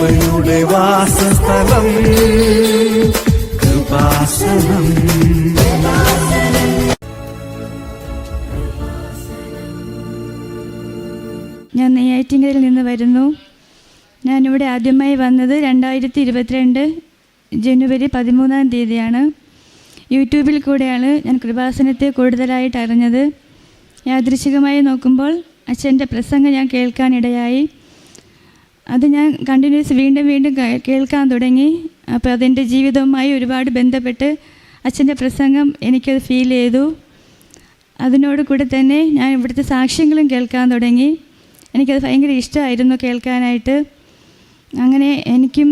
കൃപയുടെ വാസസ്ഥലം. കൃപാസനം. ഞാൻ നെയ്യാറ്റിങ്കരയിൽ നിന്ന് വരുന്നു. ഞാനിവിടെ ആദ്യമായി വന്നത് രണ്ടായിരത്തി ഇരുപത്തിരണ്ട് ജനുവരി പതിമൂന്നാം തീയതിയാണ്. യൂട്യൂബിൽ കൂടെയാണ് ഞാൻ കൃപാസനത്തെ കൂടുതലായിട്ട് അറിഞ്ഞത്. യാദൃശികമായി നോക്കുമ്പോൾ അച്ഛന്റെ പ്രസംഗം ഞാൻ കേൾക്കാനിടയായി. അത് ഞാൻ കണ്ടിന്യൂസ് വീണ്ടും വീണ്ടും കേൾക്കാൻ തുടങ്ങി. അപ്പോൾ അതെന്റെ ജീവിതവുമായി ഒരുപാട് ബന്ധപ്പെട്ട് അച്ഛന്റെ പ്രസംഗം എനിക്കത് ഫീൽ ചെയ്തു. അതിനോട് കൂടെ തന്നെ ഞാൻ ഇവിടുത്തെ സാക്ഷ്യങ്ങളും കേൾക്കാൻ തുടങ്ങി. എനിക്കത് ഭയങ്കര ഇഷ്ടമായിരുന്നു കേൾക്കാനായിട്ട്. അങ്ങനെ എനിക്കും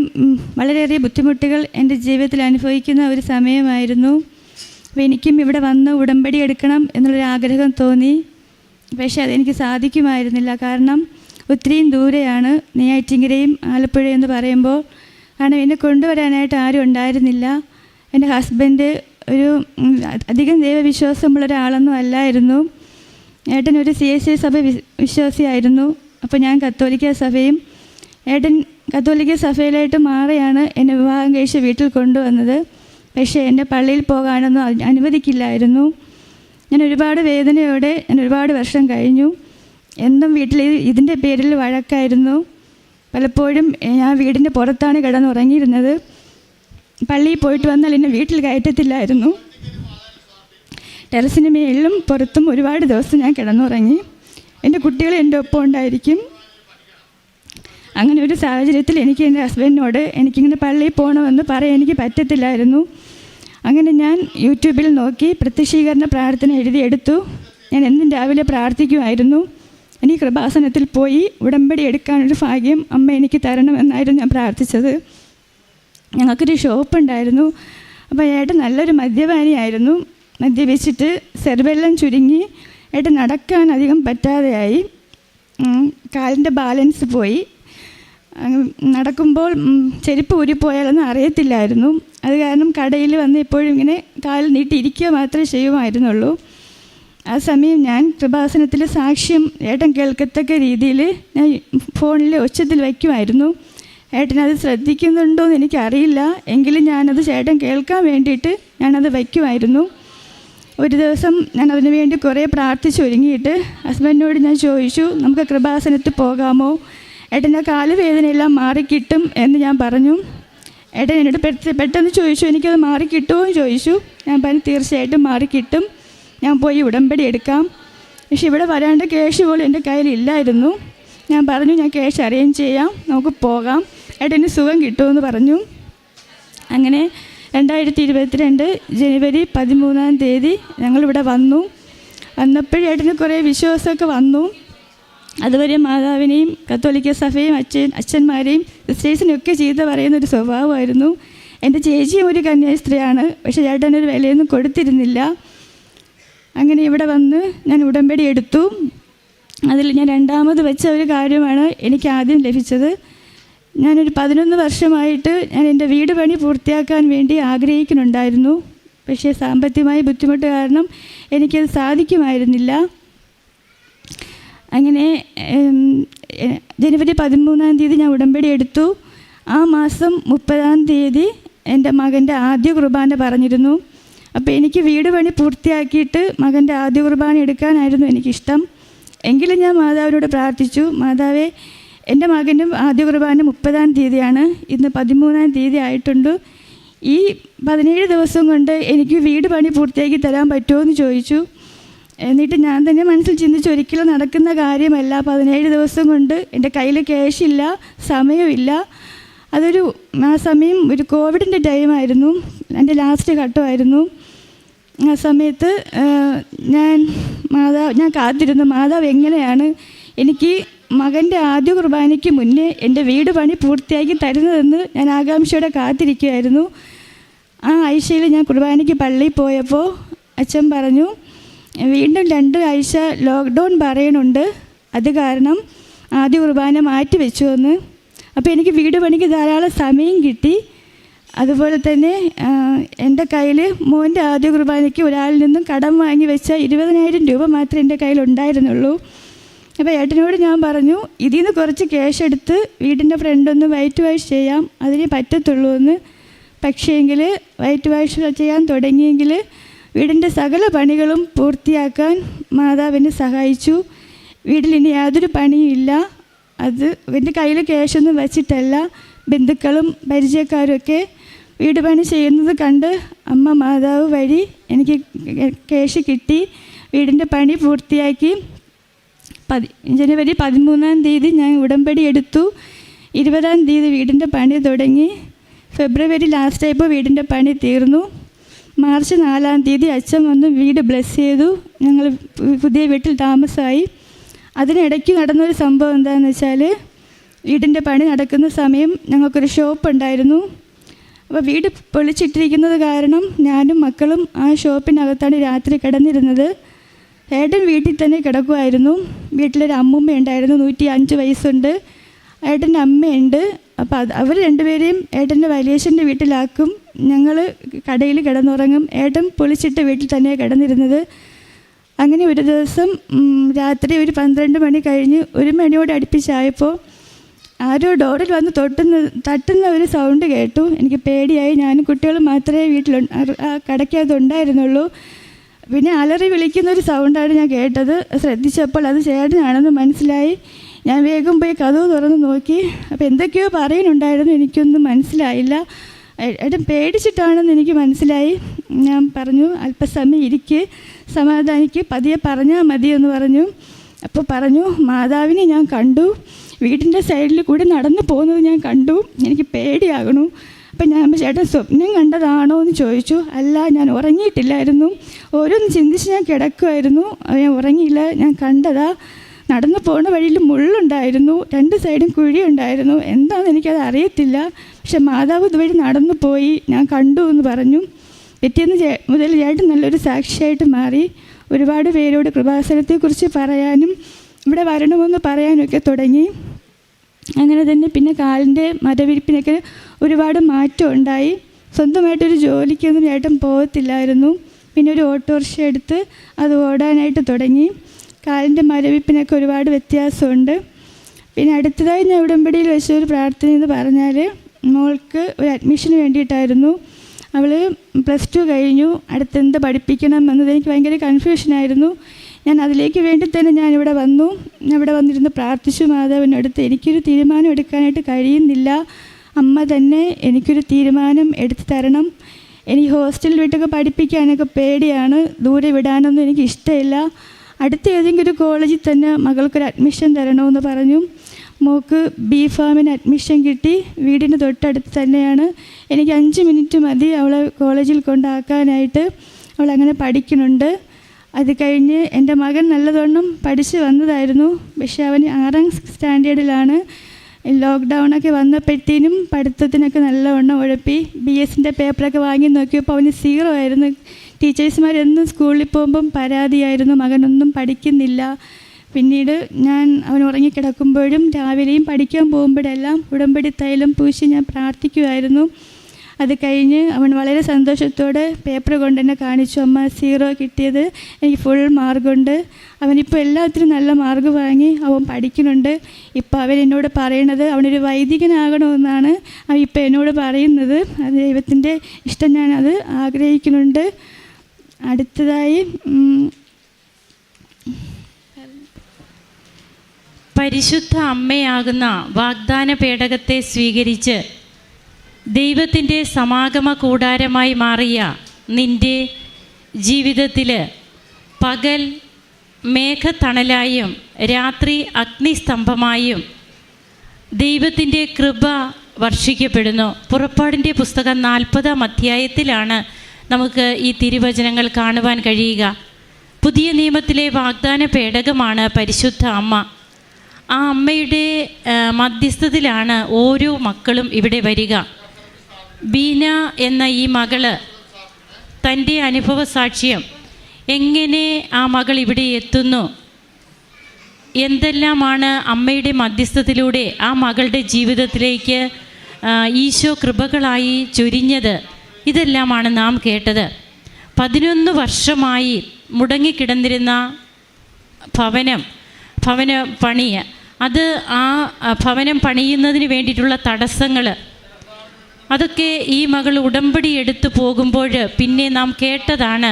വളരെയേറെ ബുദ്ധിമുട്ടുകൾ എന്റെ ജീവിതത്തിൽ അനുഭവിക്കുന്ന ഒരു സമയമായിരുന്നു. അപ്പോൾ എനിക്കും ഇവിടെ വന്ന് ഉടമ്പടി എടുക്കണം എന്നുള്ളൊരു ആഗ്രഹം തോന്നി. പക്ഷേ അതെനിക്ക് സാധിക്കുമായിരുന്നില്ല. കാരണം ഒത്തിരിയും ദൂരെയാണ് നെയ്യാറ്റിങ്കരയും ആലപ്പുഴയും എന്ന് പറയുമ്പോൾ. കാരണം എന്നെ കൊണ്ടുവരാനായിട്ട് ആരും ഉണ്ടായിരുന്നില്ല. എന്റെ ഹസ്ബൻഡ് ഒരു അധികം ദൈവവിശ്വാസമുള്ള ഒരാളൊന്നും അല്ലായിരുന്നു. ഏട്ടൻ ഒരു സി എസ് സഭ വിശ്വാസിയായിരുന്നു. അപ്പോൾ ഞാൻ കത്തോലിക്ക സഭയും ഏട്ടൻ കത്തോലിക്ക സഭയിലായിട്ട് മാറിയാണ് എന്നെ വിവാഹം കഴിച്ച് വീട്ടിൽ കൊണ്ടുവന്നത്. പക്ഷേ എന്നെ പള്ളിയിൽ പോകാനൊന്നും അനുവദിക്കില്ലായിരുന്നു. ഞാൻ ഒരുപാട് വേദനയോടെ ഞാൻ ഒരുപാട് വർഷം കഴിഞ്ഞു. എന്നും വീട്ടിൽ ഇതിന്റെ പേരിൽ വഴക്കായിരുന്നു. പലപ്പോഴും ഞാൻ വീടിന്റെ പുറത്താണ് കിടന്നുറങ്ങിയിരുന്നത് പള്ളിയിൽ പോയിട്ട് വന്നാൽ എന്നെ വീട്ടിൽ കയറ്റത്തില്ലായിരുന്നു. ടെറസിന് മേളിലും പുറത്തും ഒരുപാട് ദിവസം ഞാൻ കിടന്നുറങ്ങി. എന്റെ കുട്ടികൾ എന്റെ ഒപ്പം ഉണ്ടായിരിക്കും. അങ്ങനെ ഒരു സാഹചര്യത്തിൽ എനിക്ക് എന്റെ ഹസ്ബൻഡിനോട് എനിക്കിങ്ങനെ പള്ളിയിൽ പോകണമെന്ന് പറയാൻ എനിക്ക് പറ്റത്തില്ലായിരുന്നു. അങ്ങനെ ഞാൻ യൂട്യൂബിൽ നോക്കി പ്രത്യക്ഷീകരണ പ്രാർത്ഥന എഴുതിയെടുത്തു. ഞാൻ എന്നും രാവിലെ പ്രാർത്ഥിക്കുമായിരുന്നു. എനിക്ക് കൃപാസനത്തിൽ പോയി ഉടമ്പടി എടുക്കാനൊരു ഭാഗ്യം അമ്മ എനിക്ക് തരണമെന്നായിരുന്നു ഞാൻ പ്രാർത്ഥിച്ചത്. ഞങ്ങൾക്കൊരു ഷോപ്പ് ഉണ്ടായിരുന്നു അപ്പോൾ ഏട്ടൻ നല്ലൊരു മദ്യപാനിയായിരുന്നു. മദ്യപിച്ചിട്ട് സെർവെല്ലാം ചുരുങ്ങി ഏട്ടൻ നടക്കാൻ അധികം പറ്റാതെയായി കാലിന്റെ ബാലൻസ് പോയി. നടക്കുമ്പോൾ ചെരുപ്പ് ഊരിപ്പോയാലൊന്നും അറിയത്തില്ലായിരുന്നു. അത് കാരണം കടയിൽ വന്ന് എപ്പോഴും ഇങ്ങനെ കാൽ നീട്ടിയിരിക്കുക മാത്രമേ ചെയ്യുമായിരുന്നുള്ളൂ. ആ സമയം ഞാൻ കൃപാസനത്തിൽ സാക്ഷ്യം ഏട്ടൻ കേൾക്കത്തക്ക രീതിയിൽ ഞാൻ ഫോണിൽ ഒച്ചത്തിൽ വയ്ക്കുമായിരുന്നു. ഏട്ടനത് ശ്രദ്ധിക്കുന്നുണ്ടോ എന്ന് എനിക്കറിയില്ല. എങ്കിലും ഞാനത് ചേട്ടൻ കേൾക്കാൻ വേണ്ടിയിട്ട് ഞാനത് വയ്ക്കുമായിരുന്നു. ഒരു ദിവസം ഞാൻ അതിനു വേണ്ടി കുറേ പ്രാർത്ഥിച്ചൊരുങ്ങിയിട്ട് ഹസ്ബൻഡിനോട് ഞാൻ ചോദിച്ചു നമുക്ക് കൃപാസനത്തിൽ പോകാമോ? ഏട്ടന്റെ കാലുവേദനയെല്ലാം മാറിക്കിട്ടും എന്ന് ഞാൻ പറഞ്ഞു. ഏട്ടൻ എന്നോട് പെട്ടെന്ന് ചോദിച്ചു എനിക്കത് മാറിക്കിട്ടുമോ? എന്ന് ചോദിച്ചു. ഞാൻ പറഞ്ഞു തീർച്ചയായിട്ടും മാറിക്കിട്ടും. ഞാൻ പോയി ഉടമ്പടി എടുക്കാം. പക്ഷെ ഇവിടെ വരാണ്ട് ക്യാഷ് പോലും എന്റെ കയ്യിലില്ലായിരുന്നു. ഞാൻ പറഞ്ഞു ഞാൻ ക്യാഷ് അറേഞ്ച് ചെയ്യാം നമുക്ക് പോകാം. ഏട്ടന് സുഖം കിട്ടുമെന്ന് പറഞ്ഞു. അങ്ങനെ രണ്ടായിരത്തി ഇരുപത്തിരണ്ട് ജനുവരി പതിമൂന്നാം തീയതി ഞങ്ങളിവിടെ വന്നു. വന്നപ്പോഴേട്ടന് കുറേ വിശ്വാസമൊക്കെ വന്നു. അതുവരെ മാതാവിനെയും കത്തോലിക്ക സഭയും അച്ഛൻ അച്ഛന്മാരെയും സിസ്റ്റേഴ്സിനെയൊക്കെ പറയുന്ന ഒരു സ്വഭാവമായിരുന്നു. എന്റെ ചേച്ചിയും ഒരു കന്യാസ്ത്രീയാണ്. പക്ഷേ ചേട്ടനൊരു വിലയൊന്നും കൊടുത്തിരുന്നില്ല. അങ്ങനെ ഇവിടെ വന്ന് ഞാൻ ഉടമ്പടി എടുത്തു. അതിൽ ഞാൻ രണ്ടാമത് വെച്ച ഒരു കാര്യമാണ് എനിക്ക് ആദ്യം ലഭിച്ചത്. ഞാനൊരു പതിനൊന്ന് വർഷമായിട്ട് ഞാൻ എന്റെ വീട് പണി പൂർത്തിയാക്കാൻ വേണ്ടി ആഗ്രഹിക്കുന്നുണ്ടായിരുന്നു. പക്ഷേ സാമ്പത്തികമായി ബുദ്ധിമുട്ട് കാരണം എനിക്കത് സാധിക്കുമായിരുന്നില്ല. അങ്ങനെ ജനുവരി പതിമൂന്നാം തീയതി ഞാൻ ഉടമ്പടി എടുത്തു. ആ മാസം മുപ്പതാം തീയതി എന്റെ മകന്റെ ആദ്യ കുർബാന പറഞ്ഞിരുന്നു. അപ്പോൾ എനിക്ക് വീട് പണി പൂർത്തിയാക്കിയിട്ട് മകന്റെ ആദ്യ കുർബാന എടുക്കാനായിരുന്നു എനിക്കിഷ്ടം. എങ്കിലും ഞാൻ മാതാവിനോട് പ്രാർത്ഥിച്ചു മാതാവേ എന്റെ മകനും ആദ്യ കുർബാന മുപ്പതാം തീയതിയാണ്. ഇന്ന് പതിമൂന്നാം തീയതി ആയിട്ടുണ്ട്. ഈ പതിനേഴ് ദിവസം കൊണ്ട് എനിക്ക് വീട് പണി പൂർത്തിയാക്കി തരാൻ പറ്റുമോ എന്ന് ചോദിച്ചു. എന്നിട്ട് ഞാൻ തന്നെ മനസ്സിൽ ചിന്തിച്ച് ഒരിക്കലും നടക്കുന്ന കാര്യമല്ല. പതിനേഴ് ദിവസം കൊണ്ട് എന്റെ കയ്യിൽ ക്യാഷില്ല സമയമില്ല അതൊരു ആ സമയം ഒരു കോവിഡിന്റെ ടൈമായിരുന്നു എന്റെ ലാസ്റ്റ് ഘട്ടമായിരുന്നു. ആ സമയത്ത് ഞാൻ മാതാവ് ഞാൻ കാത്തിരുന്ന മാതാവ് എങ്ങനെയാണ് എനിക്ക് മകന്റെ ആദ്യ കുർബാനയ്ക്ക് മുന്നേ എന്റെ വീട് പണി പൂർത്തിയാക്കി തരുന്നതെന്ന് ഞാൻ ആകാംക്ഷയോടെ കാത്തിരിക്കുകയായിരുന്നു. ആ ആഴ്ചയിൽ ഞാൻ കുർബാനയ്ക്ക് പള്ളിയിൽ പോയപ്പോൾ അച്ഛൻ പറഞ്ഞു വീണ്ടും രണ്ട് ആഴ്ച ലോക്ക്ഡൗൺ പറയണുണ്ട്. അത് കാരണം ആദ്യ കുർബാന മാറ്റി വെച്ചു എന്ന്. അപ്പോൾ എനിക്ക് വീട് പണിക്ക് ധാരാളം സമയം കിട്ടി. അതുപോലെ തന്നെ എന്റെ കയ്യിൽ മോന്റെ ആദ്യ കുർബാനയ്ക്ക് ഒരാളിൽ നിന്നും കടം വാങ്ങി വെച്ച ഇരുപതിനായിരം രൂപ മാത്രമേ എന്റെ കയ്യിൽ ഉണ്ടായിരുന്നുള്ളൂ. അപ്പോൾ ഏട്ടനോട് ഞാൻ പറഞ്ഞു ഇതിൽ നിന്ന് കുറച്ച് ക്യാഷ് എടുത്ത് വീടിന്റെ ഫ്രണ്ടൊന്ന് വൈറ്റ് വാഷ് ചെയ്യാം അതിന് പറ്റത്തുള്ളൂ എന്ന്. പക്ഷേങ്കിൽ വൈറ്റ് വാഷ് ചെയ്യാൻ തുടങ്ങിയെങ്കിൽ വീടിന്റെ സകല പണികളും പൂർത്തിയാക്കാൻ മാതാവിനെ സഹായിച്ചു. വീട്ടിൽ ഇനി യാതൊരു പണിയും ഇല്ല. അത് എന്റെ കയ്യിൽ ക്യാഷൊന്നും വച്ചിട്ടല്ല. ബന്ധുക്കളും പരിചയക്കാരുമൊക്കെ വീട് പണി ചെയ്യുന്നത് കണ്ട് അമ്മ മാതാവ് വഴി എനിക്ക് ക്യാഷ് കിട്ടി. വീടിന്റെ പണി പൂർത്തിയാക്കി. പതി ജനുവരി പതിമൂന്നാം തീയതി ഞാൻ ഉടമ്പടി എടുത്തു. ഇരുപതാം തീയതി വീടിന്റെ പണി തുടങ്ങി. ഫെബ്രുവരി ലാസ്റ്റ് ആയപ്പോൾ വീടിന്റെ പണി തീർന്നു. മാർച്ച് നാലാം തീയതി അച്ഛൻ വന്ന് വീട് ബ്ലെസ് ചെയ്തു. ഞങ്ങൾ പുതിയ വീട്ടിൽ താമസമായി. അതിനിടയ്ക്ക് നടന്നൊരു സംഭവം എന്താണെന്ന് വെച്ചാൽ വീടിന്റെ പണി നടക്കുന്ന സമയം ഞങ്ങൾക്കൊരു ഷോപ്പ് ഉണ്ടായിരുന്നു. അപ്പോൾ വീട് പൊളിച്ചിട്ടിരിക്കുന്നത് കാരണം ഞാനും മക്കളും ആ ഷോപ്പിനകത്താണ് രാത്രി കിടന്നിരുന്നത്. ഏട്ടൻ വീട്ടിൽ തന്നെ കിടക്കുമായിരുന്നു വീട്ടിലൊരു അമ്മൂമ്മ ഉണ്ടായിരുന്നു നൂറ്റി അഞ്ച് വയസ്സുണ്ട്. ഏട്ടന്റെ അമ്മയുണ്ട്. അപ്പോൾ അത് അവർ രണ്ടുപേരെയും ഏട്ടന്റെ വലിയച്ഛന്റെ വീട്ടിലാക്കും. ഞങ്ങൾ കടയിൽ കിടന്നുറങ്ങും. ഏട്ടൻ പൊളിച്ചിട്ട് വീട്ടിൽ തന്നെ കിടന്നിരുന്നത്. അങ്ങനെ ഒരു ദിവസം രാത്രി ഒരു പന്ത്രണ്ട് മണി കഴിഞ്ഞ് ഒരു മണിയോട് അടുപ്പിച്ചായപ്പോൾ ആരോ ഡോറിൽ വന്ന് തൊട്ടുന്ന തട്ടുന്ന ഒരു സൗണ്ട് കേട്ടു. എനിക്ക് പേടിയായി. ഞാനും കുട്ടികളും മാത്രമേ വീട്ടിൽ ആ ഉണ്ടായിരുന്നുള്ളൂ. പിന്നെ അലറി വിളിക്കുന്ന ഒരു സൗണ്ടാണ് ഞാൻ കേട്ടത്. ശ്രദ്ധിച്ചപ്പോൾ അത് ചേട്ടനാണെന്ന് മനസ്സിലായി. ഞാൻ വേഗം പോയി കഥവ് തുറന്ന് നോക്കി. അപ്പോൾ എന്തൊക്കെയോ പറയുന്നുണ്ടായിരുന്നു. എനിക്കൊന്നും മനസ്സിലായില്ല. ഏട്ടൻ പേടിച്ചിട്ടാണെന്ന് എനിക്ക് മനസ്സിലായി. ഞാൻ പറഞ്ഞു അല്പസമയം ഇരിക്ക്. സമാധാനിക്ക്. പതിയെ പറഞ്ഞാൽ മതി എന്ന് പറഞ്ഞു. അപ്പോൾ പറഞ്ഞു മാതാവിനെ ഞാൻ കണ്ടു. വീടിന്റെ സൈഡിൽ കൂടി നടന്നു പോകുന്നത് ഞാൻ കണ്ടു. എനിക്ക് പേടിയാകണു അപ്പം ഞാൻ ചേട്ടൻ സ്വപ്നം കണ്ടതാണോ എന്ന് ചോദിച്ചു. അല്ല ഞാൻ ഉറങ്ങിയിട്ടില്ലായിരുന്നു. ഓരോന്ന് ചിന്തിച്ച് ഞാൻ കിടക്കുമായിരുന്നു ഞാൻ ഉറങ്ങിയില്ല. ഞാൻ കണ്ടതാ നടന്നു പോകുന്ന വഴിയിൽ മുള്ളുണ്ടായിരുന്നു. രണ്ട് സൈഡും കുഴിയുണ്ടായിരുന്നു. എന്താണെന്ന് എനിക്കത് അറിയത്തില്ല. പക്ഷെ മാതാവ് ഇതുവഴി നടന്നു പോയി. ഞാൻ കണ്ടു എന്ന് പറഞ്ഞു. പിറ്റേന്ന് മുതൽ ചേട്ടൻ നല്ലൊരു സാക്ഷിയായിട്ട് മാറി. ഒരുപാട് പേരോട് കൃപാസനത്തെക്കുറിച്ച് പറയാനും ഇവിടെ വരണമെന്ന് പറയാനൊക്കെ തുടങ്ങി. അങ്ങനെ തന്നെ പിന്നെ കാലിന്റെ മരവിരിപ്പിനൊക്കെ ഒരുപാട് മാറ്റം ഉണ്ടായി. സ്വന്തമായിട്ടൊരു ജോലിക്കൊന്നും ചേട്ടൻ പോകത്തില്ലായിരുന്നു. പിന്നെ ഒരു ഓട്ടോറിക്ഷ എടുത്ത് അത് ഓടാനായിട്ട് തുടങ്ങി. കാലിന്റെ മരവിപ്പിനൊക്കെ ഒരുപാട് വ്യത്യാസമുണ്ട്. പിന്നെ അടുത്തതായി ഞാൻ ഉടമ്പടിയിൽ വെച്ചൊരു പ്രാർത്ഥന എന്ന് പറഞ്ഞാൽ മോൾക്ക് ഒരു അഡ്മിഷന് വേണ്ടിയിട്ടായിരുന്നു. അവൾ പ്ലസ് ടു കഴിഞ്ഞു. അടുത്തെന്ത് പഠിപ്പിക്കണം എന്നത് എനിക്ക് ഭയങ്കര കൺഫ്യൂഷനായിരുന്നു ഞാൻ അതിലേക്ക് വേണ്ടി തന്നെ ഞാൻ ഇവിടെ വന്നു. ഇവിടെ വന്നിരുന്ന് പ്രാർത്ഥിച്ചു മാതാവിനടുത്ത് എനിക്കൊരു തീരുമാനം എടുക്കാനായിട്ട് കഴിയുന്നില്ല. അമ്മ തന്നെ എനിക്കൊരു തീരുമാനം എടുത്തു തരണം. എനിക്ക് ഹോസ്റ്റലിൽ വിട്ടൊക്കെ പഠിപ്പിക്കാനൊക്കെ പേടിയാണ്. ദൂരെ വിടാനൊന്നും എനിക്ക് ഇഷ്ടമില്ല. അടുത്ത ഏതെങ്കിലും ഒരു കോളേജിൽ തന്നെ മകൾക്കൊരു അഡ്മിഷൻ തരണമെന്ന് പറഞ്ഞു. മോക്ക് ബി ഫാമിന് അഡ്മിഷൻ കിട്ടി. വീടിന് തൊട്ടടുത്ത് തന്നെയാണ്. എനിക്ക് അഞ്ച് മിനിറ്റ് മതി അവളെ കോളേജിൽ കൊണ്ടാക്കാനായിട്ട്. അവൾ അങ്ങനെ പഠിക്കുന്നുണ്ട്. അത് കഴിഞ്ഞ് എന്റെ മകൻ നല്ലതൊന്നും പഠിച്ച് വന്നതായിരുന്നു. പക്ഷെ അവൻ ആറാം സ്റ്റാൻഡേർഡിലാണ്. ലോക്ക്ഡൗണൊക്കെ വന്നപ്പോഴത്തേനും പഠിത്തത്തിനൊക്കെ നല്ലവണ്ണം ഉഴപ്പി ബി എസിന്റെ പേപ്പറൊക്കെ വാങ്ങി നോക്കിയപ്പോൾ അവന് സീറോ ആയിരുന്നു. ടീച്ചേഴ്സുമാരെന്നും സ്കൂളിൽ പോകുമ്പം പരാതിയായിരുന്നു. മകനൊന്നും പഠിക്കുന്നില്ല. പിന്നീട് ഞാൻ അവൻ ഉറങ്ങിക്കിടക്കുമ്പോഴും രാവിലെയും പഠിക്കാൻ പോകുമ്പോഴെല്ലാം ഉടമ്പടി തൈലം പൂശി ഞാൻ പ്രാർത്ഥിക്കുമായിരുന്നു അത് കഴിഞ്ഞ് അവൻ വളരെ സന്തോഷത്തോടെ പേപ്പർ കൊണ്ട് തന്നെ കാണിച്ചു അമ്മ സീറോ കിട്ടിയത് എനിക്ക് ഫുൾ മാർക്കുണ്ട് അവനിപ്പോൾ എല്ലാത്തിനും നല്ല മാർക്ക് വാങ്ങി അവൻ പഠിക്കുന്നുണ്ട്. ഇപ്പോൾ അവൻ എന്നോട് പറയണത് അവനൊരു വൈദികനാകണമെന്നാണ് അവൻ ഇപ്പോൾ എന്നോട് പറയുന്നത്. അത് ദൈവത്തിന്റെ ഇഷ്ടം ഞാനത് ആഗ്രഹിക്കുന്നുണ്ട്. അടുത്തതായി പരിശുദ്ധ അമ്മയാകുന്ന വാഗ്ദാന പേടകത്തെ സ്വീകരിച്ച് ദൈവത്തിന്റെ സമാഗമ കൂടാരമായി മാറിയ നിന്റെ ജീവിതത്തിൽ പകൽ മേഘത്തണലായും രാത്രി അഗ്നിസ്തംഭമായും ദൈവത്തിന്റെ കൃപ വർഷിക്കപ്പെടുന്നു. പുറപ്പാടിന്റെ പുസ്തകം നാൽപ്പതാം അധ്യായത്തിലാണ് നമുക്ക് ഈ തിരുവചനങ്ങൾ കാണുവാൻ കഴിയുക. പുതിയ നിയമത്തിലെ വാഗ്ദാന പേടകമാണ് പരിശുദ്ധ അമ്മ. ആ അമ്മയുടെ മധ്യസ്ഥതയിലാണ് ഓരോ മക്കളും ഇവിടെ വരിക. ബീന എന്ന ഈ മകൾ തന്റെ അനുഭവ സാക്ഷ്യം എങ്ങനെ ആ മകൾ ഇവിടെ എത്തുന്നു? എന്തെല്ലാമാണ് അമ്മയുടെ മധ്യസ്ഥത്തിലൂടെ ആ മകളുടെ ജീവിതത്തിലേക്ക് ഈശോ കൃപകളായി ചൊരിഞ്ഞത്? ഇതെല്ലാമാണ് നാം കേട്ടത്. പതിനൊന്ന് വർഷമായി മുടങ്ങിക്കിടന്നിരുന്ന ഭവനം ഭവന പണി അത് ആ ഭവനം പണിയുന്നതിന് വേണ്ടിയിട്ടുള്ള തടസ്സങ്ങൾ അതൊക്കെ ഈ മകൾ ഉടമ്പടി എടുത്തു പോകുമ്പോൾ പിന്നെ നാം കേട്ടതാണ്.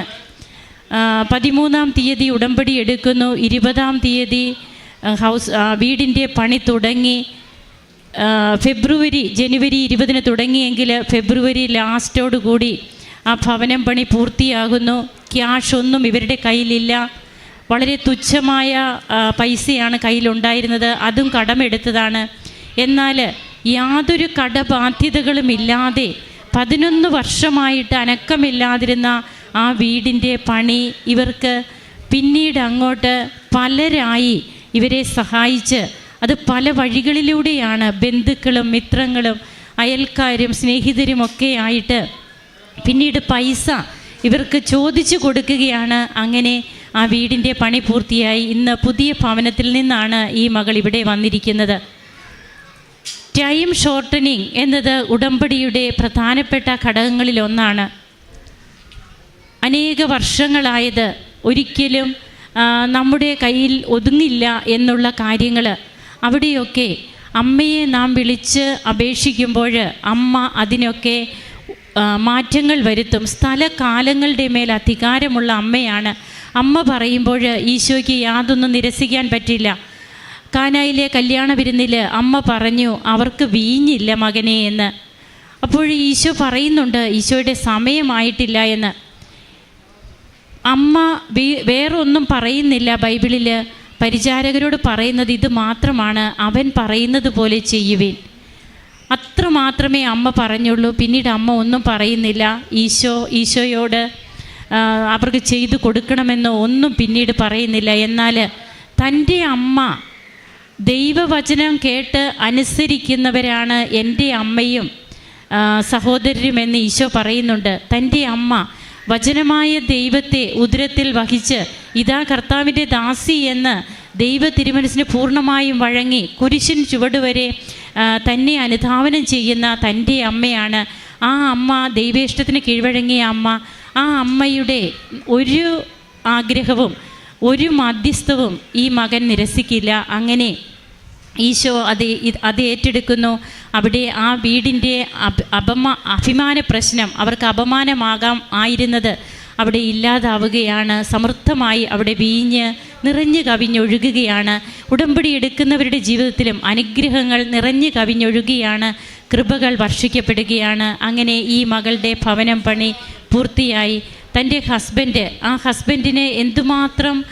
പതിമൂന്നാം തീയതി ഉടമ്പടി എടുക്കുന്നു. ഇരുപതാം തീയതി ഹൗസ് വീടിന്റെ പണി തുടങ്ങി. ഫെബ്രുവരി ജനുവരി ഇരുപതിന് തുടങ്ങിയെങ്കിൽ ഫെബ്രുവരി ലാസ്റ്റോടു കൂടി ആ ഭവനം പണി പൂർത്തിയാകുന്നു. ക്യാഷ് ഒന്നും ഇവരുടെ കയ്യിലില്ല. വളരെ തുച്ഛമായ പൈസയാണ് കയ്യിലുണ്ടായിരുന്നത്. അതും കടമെടുത്തതാണ്. എന്നാൽ യാതൊരു കടബാധ്യതകളും ഇല്ലാതെ പതിനൊന്ന് വർഷമായിട്ട് അനക്കമില്ലാതിരുന്ന ആ വീടിന്റെ പണി ഇവർക്ക് പിന്നീട് അങ്ങോട്ട് പലരായി ഇവരെ സഹായിച്ച് അത് പല വഴികളിലൂടെയാണ് ബന്ധുക്കളും മിത്രങ്ങളും അയൽക്കാരും സ്നേഹിതരും ഒക്കെ ആയിട്ട് പിന്നീട് പൈസ ഇവർക്ക് ചോദിച്ചു കൊടുക്കുകയാണ്. അങ്ങനെ ആ വീടിന്റെ പണി പൂർത്തിയായി. ഇന്ന് പുതിയ ഭവനത്തിൽ നിന്നാണ് ഈ മകൾ ഇവിടെ വന്നിരിക്കുന്നത്. ടൈം ഷോർട്ടനിങ് എന്നത് ഉടമ്പടിയുടെ പ്രധാനപ്പെട്ട ഘടകങ്ങളിലൊന്നാണ് അനേക വർഷങ്ങളായത് ഒരിക്കലും നമ്മുടെ കയ്യിൽ ഒതുങ്ങില്ല എന്നുള്ള കാര്യങ്ങൾ അവിടെയൊക്കെ അമ്മയെ നാം വിളിച്ച് അപേക്ഷിക്കുമ്പോൾ അമ്മ അതിനൊക്കെ മാറ്റങ്ങൾ വരുത്തും. സ്ഥലകാലങ്ങളുടെ മേൽ അധികാരമുള്ള അമ്മയാണ്. അമ്മ പറയുമ്പോൾ ഈശോയ്ക്ക് യാതൊന്നും നിരസിക്കാൻ പറ്റില്ല. കാനായിലെ കല്യാണ വിരുന്നിൽ അമ്മ പറഞ്ഞു അവർക്ക് വീഞ്ഞില്ല മകനെ എന്ന്. അപ്പോൾ ഈശോ പറയുന്നുണ്ട് ഈശോയുടെ സമയമായിട്ടില്ല എന്ന്. അമ്മ വേറൊന്നും പറയുന്നില്ല ബൈബിളിൽ പരിചാരകരോട് പറയുന്നത് ഇത് മാത്രമാണ് അവൻ പറയുന്നത് പോലെ ചെയ്യുവിൻ. അത്ര മാത്രമേ അമ്മ പറഞ്ഞുള്ളൂ. പിന്നീട് അമ്മ ഒന്നും പറയുന്നില്ല. ഈശോ ഈശോയോട് അവർക്ക് ചെയ്തു കൊടുക്കണമെന്നോ ഒന്നും പിന്നീട് പറയുന്നില്ല. എന്നാൽ തന്റെ അമ്മ ദൈവവചനം കേട്ട് അനുസരിക്കുന്നവരാണ് എന്റെ അമ്മയും സഹോദരരും എന്ന് ഈശോ പറയുന്നുണ്ട്. തന്റെ അമ്മ വചനമായ ദൈവത്തെ ഉദരത്തിൽ വഹിച്ച് ഇതാ കർത്താവിന്റെ ദാസി എന്ന് ദൈവ തിരുമനസിന് പൂർണമായും വഴങ്ങി കുരിശിൻ ചുവടുവരെ തന്നെ അനുധാവനം ചെയ്യുന്ന തന്റെ അമ്മയാണ്. ആ അമ്മ ദൈവേഷ്ടത്തിന് കീഴ്വഴങ്ങിയ അമ്മ. ആ അമ്മയുടെ ഒരു ആഗ്രഹവും ഒരു മധ്യസ്ഥവും ഈ മകൻ നിരസിക്കില്ല. അങ്ങനെ ഈശോ അത് അത് ഏറ്റെടുക്കുന്നു. അവിടെ ആ വീടിന്റെ അപ അപമാ അഭിമാന പ്രശ്നം അവർക്ക് അപമാനമാകാം ആയിരുന്നത് അവിടെ ഇല്ലാതാവുകയാണ്. സമൃദ്ധമായി അവിടെ വീഞ്ഞ് നിറഞ്ഞു കവിഞ്ഞൊഴുകുകയാണ്. ഉടമ്പടി എടുക്കുന്നവരുടെ ജീവിതത്തിലും അനുഗ്രഹങ്ങൾ നിറഞ്ഞു കവിഞ്ഞൊഴുകുകയാണ്. കൃപകൾ വർഷിക്കപ്പെടുകയാണ്. അങ്ങനെ ഈ മകളുടെ ഭവനം പണി പൂർത്തിയായി. തന്റെ ഹസ്ബൻഡ് ആ ഹസ്ബൻഡിനെ എന്തുമാത്രം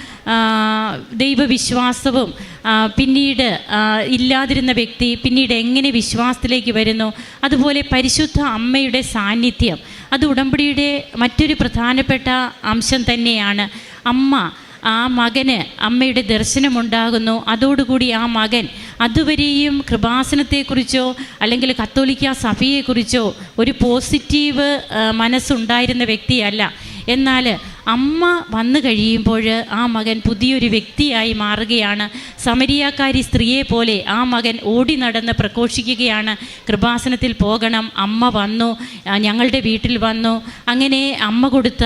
ദൈവവിശ്വാസവും പിന്നീട് ഇല്ലാതിരുന്ന വ്യക്തി പിന്നീട് എങ്ങനെ വിശ്വാസത്തിലേക്ക് വരുന്നു അതുപോലെ പരിശുദ്ധ അമ്മയുടെ സാന്നിധ്യം അത് ഉടമ്പടിയുടെ മറ്റൊരു പ്രധാനപ്പെട്ട അംശം തന്നെയാണ്. അമ്മ ആ മകന് അമ്മയുടെ ദർശനമുണ്ടാകുന്നു അതോടുകൂടി ആ മകൻ അതുവരെയും കൃപാസനത്തെക്കുറിച്ചോ അല്ലെങ്കിൽ കത്തോലിക്ക സഭയെക്കുറിച്ചോ ഒരു പോസിറ്റീവ് മനസ്സുണ്ടായിരുന്ന വ്യക്തിയല്ല. എന്നാൽ അമ്മ വന്നു കഴിയുമ്പോൾ ആ മകൻ പുതിയൊരു വ്യക്തിയായി മാറുകയാണ്. സമരിയാക്കാരി സ്ത്രീയെ പോലെ ആ മകൻ ഓടി നടന്ന് പ്രഘോഷിക്കുകയാണ്. കൃപാസനത്തിൽ പോകണം അമ്മ വന്നു ഞങ്ങളുടെ വീട്ടിൽ വന്നു. അങ്ങനെ അമ്മ കൊടുത്ത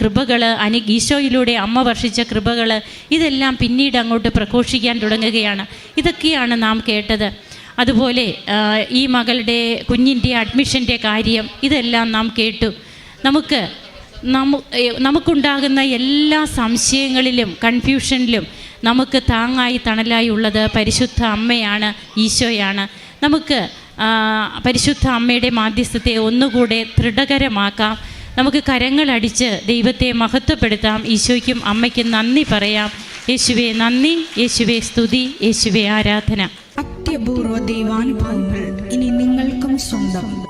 കൃപകൾ അനു ഈശോയിലൂടെ അമ്മ വർഷിച്ച കൃപകൾ ഇതെല്ലാം പിന്നീട് അങ്ങോട്ട് പ്രഘോഷിക്കാൻ തുടങ്ങുകയാണ്. ഇതൊക്കെയാണ് നാം കേട്ടത്. അതുപോലെ ഈ മകളുടെ കുഞ്ഞിന്റെ അഡ്മിഷന്റെ കാര്യം ഇതെല്ലാം നാം കേട്ടു. നമുക്ക് നമു നമുക്കുണ്ടാകുന്ന എല്ലാ സംശയങ്ങളിലും കൺഫ്യൂഷനിലും നമുക്ക് താങ്ങായി തണലായി ഉള്ളത് പരിശുദ്ധ അമ്മയാണ് ഈശോയാണ്. നമുക്ക് പരിശുദ്ധ അമ്മയുടെ മാധ്യസ്ഥത്തെ ഒന്നുകൂടെ ദൃഢകരമാക്കാം നമുക്ക് കരങ്ങളടിച്ച് ദൈവത്തെ മഹത്വപ്പെടുത്താം. ഈശോയ്ക്കും അമ്മയ്ക്കും നന്ദി പറയാം. യേശുവെ നന്ദി. യേശുവെ സ്തുതി. യേശുവെ ആരാധന. അത്യപൂർവ ദൈവാനുഭവങ്ങൾ ഇനി നിങ്ങൾക്കും സ്വന്തം.